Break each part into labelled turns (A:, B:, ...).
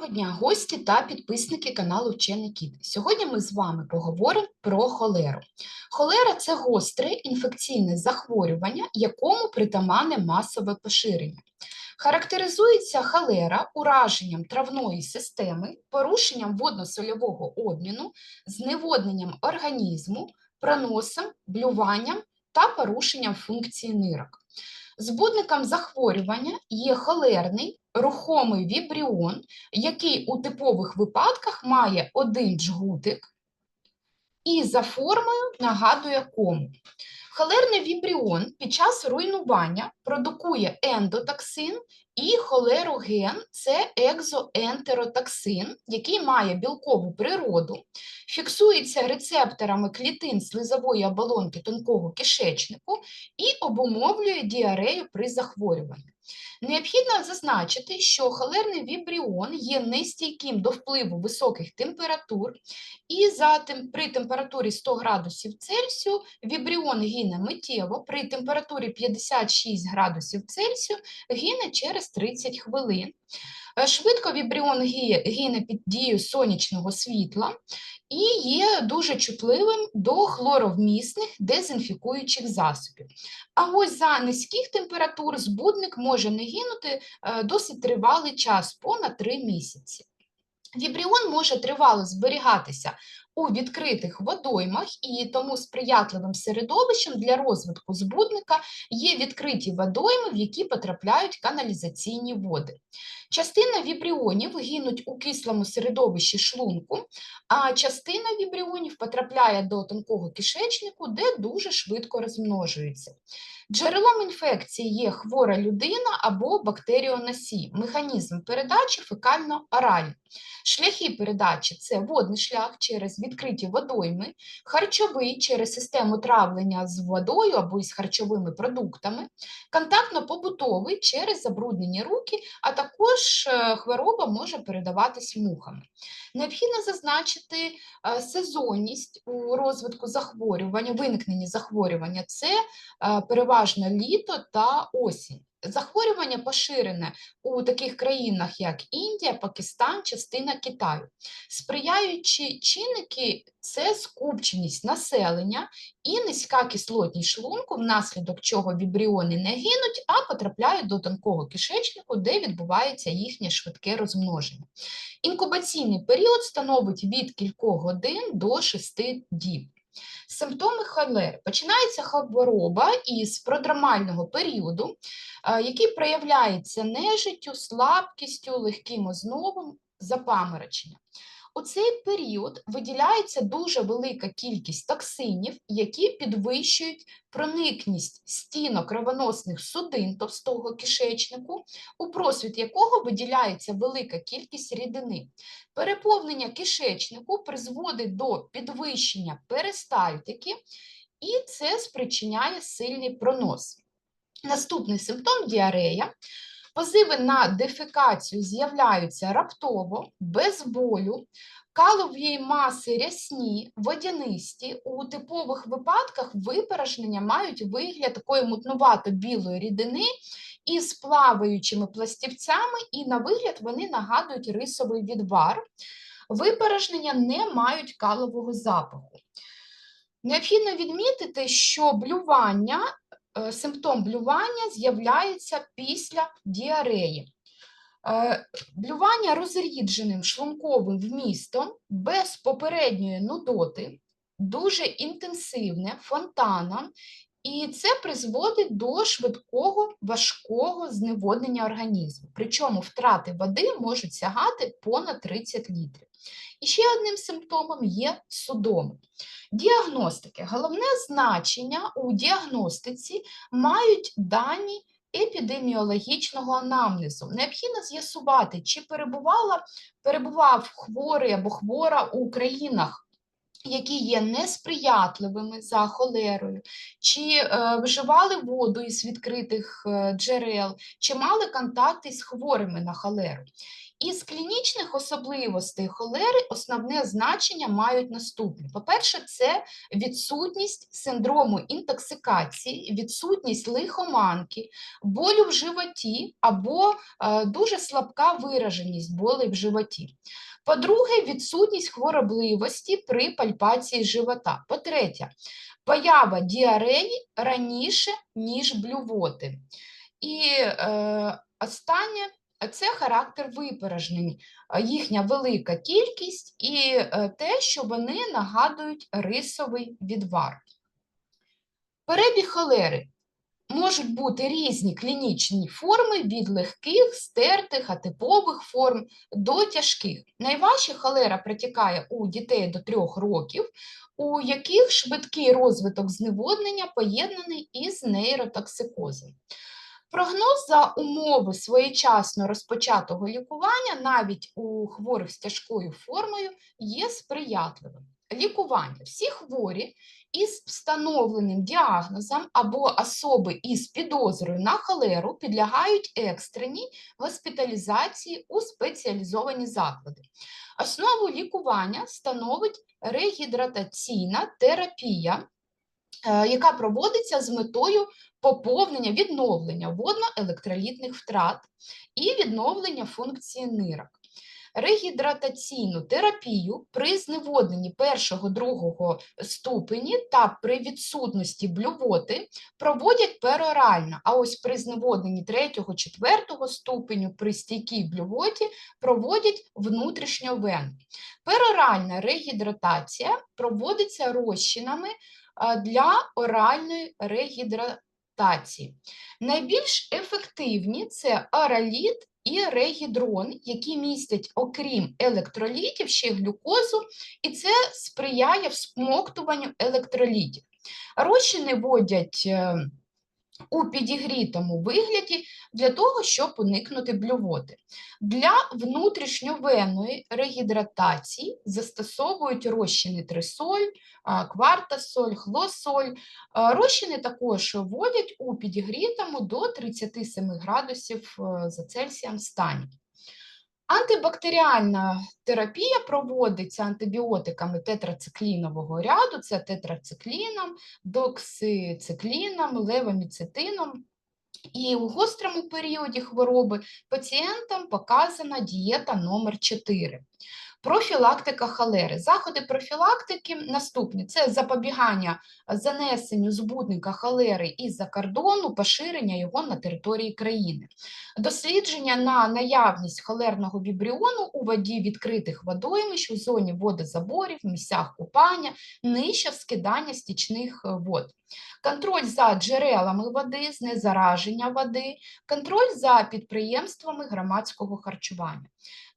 A: Доброго дня, гості та підписники каналу Вчений Кіт. Сьогодні ми з вами поговоримо про холеру. Холера це гостре інфекційне захворювання, якому притаманне масове поширення. Характеризується холера ураженням травної системи, порушенням водно-сольового обміну, зневодненням організму, проносом, блюванням та порушенням функції нирок. Збудником захворювання є холерний рухомий вібріон, який у типових випадках має один джгутик і за формою нагадує кому. Холерний вібріон під час руйнування продукує ендотоксин і холероген це екзоентеротоксин, який має білкову природу, фіксується рецепторами клітин слизової оболонки тонкого кишечнику і обумовлює діарею при захворюванні. Необхідно зазначити, що холерний вібріон є нестійким до впливу високих температур, і за при температурі 100 градусів Цельсію вібріон гине миттєво, при температурі 56 градусів Цельсію гине через 30 хвилин. Е, Швидко вібріон гине під дією сонячного світла і є дуже чутливим до хлоровмісних дезінфікуючих засобів. А ось за низьких температур збудник може не гинути е, досить тривалий час, понад 3 місяці. Вібріон може тривало зберігатися у відкритих водоймах, і тому сприятливим середовищем для розвитку збудника є відкриті водойми, в які потрапляють каналізаційні води. Частина вібріонів гинуть у кислому середовищі шлунку, а частина вібріонів потрапляє до тонкого кишечнику, де дуже швидко розмножується. Джерелом інфекції є хвора людина або бактеріоносій. Механізм передачі фекально-оральний. Шляхи передачі це водний шлях через відкриті водойми, харчовий через систему травлення з водою або із харчовими продуктами, контактно-побутовий через забруднені руки, а також е, хвороба може передаватись мухами. Необхідно зазначити е, сезонність у розвитку захворювання, виникненні захворювання це е, переважно літо та осінь. Захворювання поширене у таких країнах, як Індія, Пакистан, частина Китаю. Сприяючі чинники це скупченість населення і низька кислотність шлунку, внаслідок чого вібріони не гинуть, а потрапляють до тонкого кишечнику, де відбувається їхнє швидке розмноження. Інкубаційний період становить від кількох годин до 6 діб. Симптоми холери. Починається хвороба із продромального періоду, е, який проявляється нежиттю, слабкістю, легким ознобом, запамороченням. У цей період виділяється дуже велика кількість токсинів, які підвищують проникність стінок кровоносних судин товстого кишечнику, у просвіт якого виділяється велика кількість рідини. Переповнення кишечнику призводить до підвищення перистальтики, і це спричиняє сильний пронос. Наступний симптом діарея. Позиви на дефекацію з'являються раптово, без болю, калові маси рясні, водянисті. У типових випадках випорожнення мають вигляд такої мутнувато-білої рідини із плаваючими пластівцями, і на вигляд вони нагадують рисовий відвар. Випорожнення не мають калового запаху. Необхідно відмітити, що блювання симптом блювання з'являється після діареї. Е, Блювання розрідженим шлунковим вмістом без попередньої нудоти, дуже інтенсивне, фонтаном, і це призводить до швидкого важкого зневоднення організму. Причому втрати води можуть сягати понад 30 літрів. І ще одним симптомом є судоми. Діагностики. Головне значення у діагностиці мають дані епідеміологічного анамнезу. Необхідно з'ясувати, чи перебувала, перебував хворий або хвора у країнах які є несприятливими за холерою, чи е, вживали воду із відкритих е, джерел, чи мали контакти з хворими на холеру. Із клінічних особливостей холери основне значення мають наступне: по-перше, це відсутність синдрому інтоксикації, відсутність лихоманки, болю в животі або е, дуже слабка вираженість болей в животі. По-друге, відсутність хворобливості при пальпації живота. По-третє, поява діареї раніше, ніж блювоти. І е, останнє це характер випорожнень, їхня велика кількість і е, те, що вони нагадують рисовий відвар. Перебіг холери можуть бути різні клінічні форми від легких, стертих, атипових форм до тяжких. Найважче холера протікає у дітей до 3 років, у яких швидкий розвиток зневоднення поєднаний із нейротоксикозом. Прогноз за умови своєчасно розпочатого лікування навіть у хворих з тяжкою формою є сприятливим. Лікування. Всі хворі із встановленим діагнозом або особи із підозрою на холеру підлягають екстреній госпіталізації у спеціалізовані заклади. Основу лікування становить регідратаційна терапія, е, яка проводиться з метою поповнення, відновлення водно-електролітних втрат і відновлення функції нирок. Регідратаційну терапію при зневодненні першого другого ступені та при відсутності блювоти проводять перорально, а ось при зневодненні третього, четвертого ступеню при стійкій блювоті проводять внутрішньовенно. Пероральна регідратація проводиться розчинами для оральної регідратації. Найбільш ефективні це араліт і регідрон, які містять, окрім електролітів, ще глюкозу, і це сприяє всмоктуванню електролітів. Розчини вводять е, у підігрітому вигляді для того, щоб уникнути блювоти. Для внутрішньовенної регідратації застосовують розчини трисоль, квартасоль, хлосоль. Розчини також вводять у підігрітому до 37 градусів е, за Цельсієм стані. Антибактеріальна терапія проводиться антибіотиками тетрациклінового ряду, це тетрацикліном, доксицикліном, левоміцетином. І у гострому періоді хвороби пацієнтам показана дієта номер 4 Профілактика холери. Заходи профілактики наступні: це запобігання занесенню збудника холери із-за кордону, поширення його на території країни, дослідження на наявність холерного вібріону у воді відкритих водоймищ у зоні водозаборів, місцях купання, нижче скидання стічних вод. Контроль за джерелами води, знезараження води, контроль за підприємствами громадського харчування.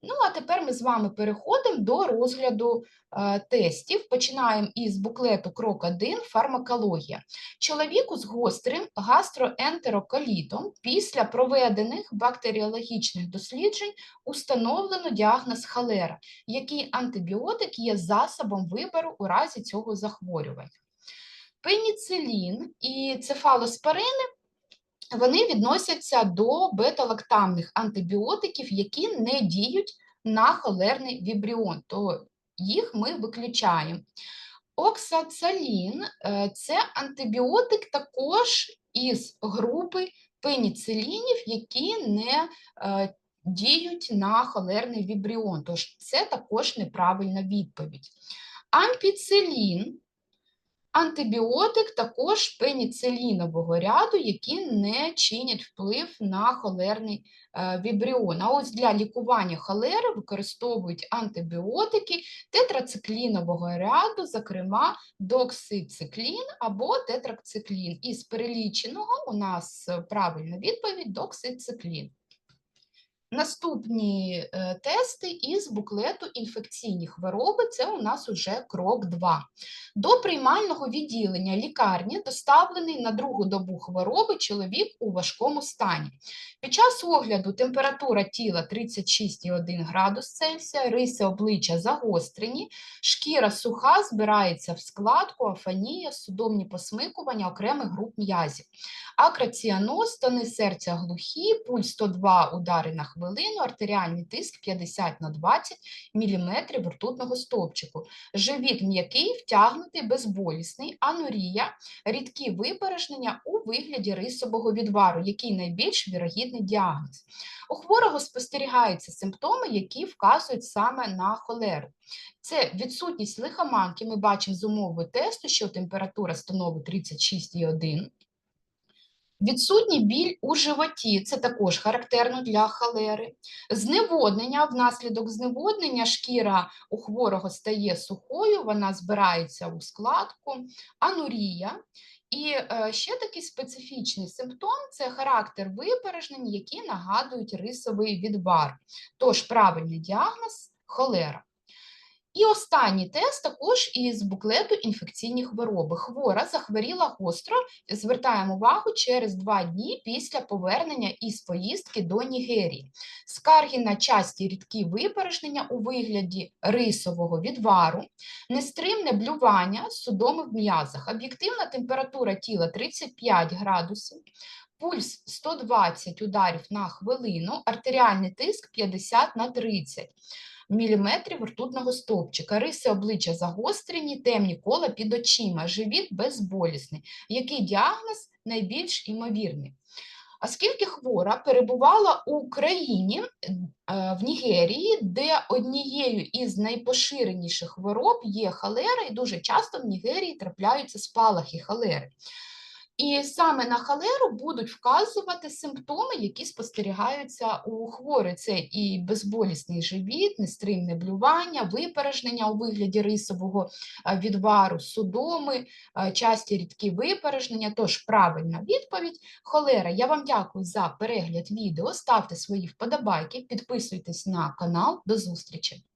A: Ну, а тепер ми з вами переходимо до розгляду е, тестів. Починаємо із буклету Крок 1 фармакологія. Чоловіку з гострим гастроентероколітом після проведених бактеріологічних досліджень установлено діагноз холера, який антибіотик є засобом вибору у разі цього захворювання. Пеніцилін і цефалоспорини вони відносяться до бета-лактамних антибіотиків, які не діють на холерний вібріон, то їх ми виключаємо. Оксацалін е, це антибіотик також із групи пеніцилінів, які не е, діють на холерний вібріон, тож це також неправильна відповідь. Ампіцилін Антибіотик також пеніцилінового ряду, які не чинять вплив на холерний е, вібріон. А ось для лікування холери використовують антибіотики тетрациклінового ряду, зокрема доксициклін або тетрациклін. Із переліченого у нас правильна відповідь доксициклін. Наступні е, тести із буклету інфекційні хвороби це у нас уже крок 2. До приймального відділення лікарні доставлений на другу добу хвороби чоловік у важкому стані. Під час огляду температура тіла 36,1 градус Цельсія, риси обличчя загострені, шкіра суха, збирається в складку, афанія, судомні посмикування окремих груп м'язів. Акраціаноз, стани серця глухі, пульс 102 удари на хвилину, артеріальний тиск 50 на 20 мм ртутного стовпчику. Живіт м'який, втягнутий, безболісний, анурія, рідкі випережнення у вигляді рисового відвару, який найбільш вірогідний діагноз. У хворого спостерігаються симптоми, які вказують саме на холеру. Це відсутність лихоманки, ми бачимо з умови тесту, що температура становить 36,1. Відсутній біль у животі, це також характерно для холери. Зневоднення, внаслідок зневоднення шкіра у хворого стає сухою, вона збирається у складку, анурія. І е, ще такий специфічний симптом це характер випережнень, які нагадують рисовий відвар. Тож правильний діагноз холера. І останній тест також із буклету інфекційні хвороби. Хвора захворіла гостро, звертаємо увагу через два дні після повернення із поїздки до Нігерії. Скарги на часті рідкі випережнення у вигляді рисового відвару, нестримне блювання судоми в м'язах, об'єктивна температура тіла 35 градусів, пульс 120 ударів на хвилину, артеріальний тиск 50 на 30 міліметрів ртутного стовпчика, риси обличчя загострені, темні кола під очима, живіт безболісний. Який діагноз найбільш імовірний? Оскільки хвора перебувала у країні е, в Нігерії, де однією із найпоширеніших хвороб є холера, і дуже часто в Нігерії трапляються спалахи холери. І саме на холеру будуть вказувати симптоми, які спостерігаються у хворих. Це і безболісний живіт, нестримне блювання, випережнення у вигляді рисового е, відвару, судоми, е, часті рідкі випережнення. Тож правильна відповідь холера. Я вам дякую за перегляд відео. Ставте свої вподобайки, підписуйтесь на канал. До зустрічі!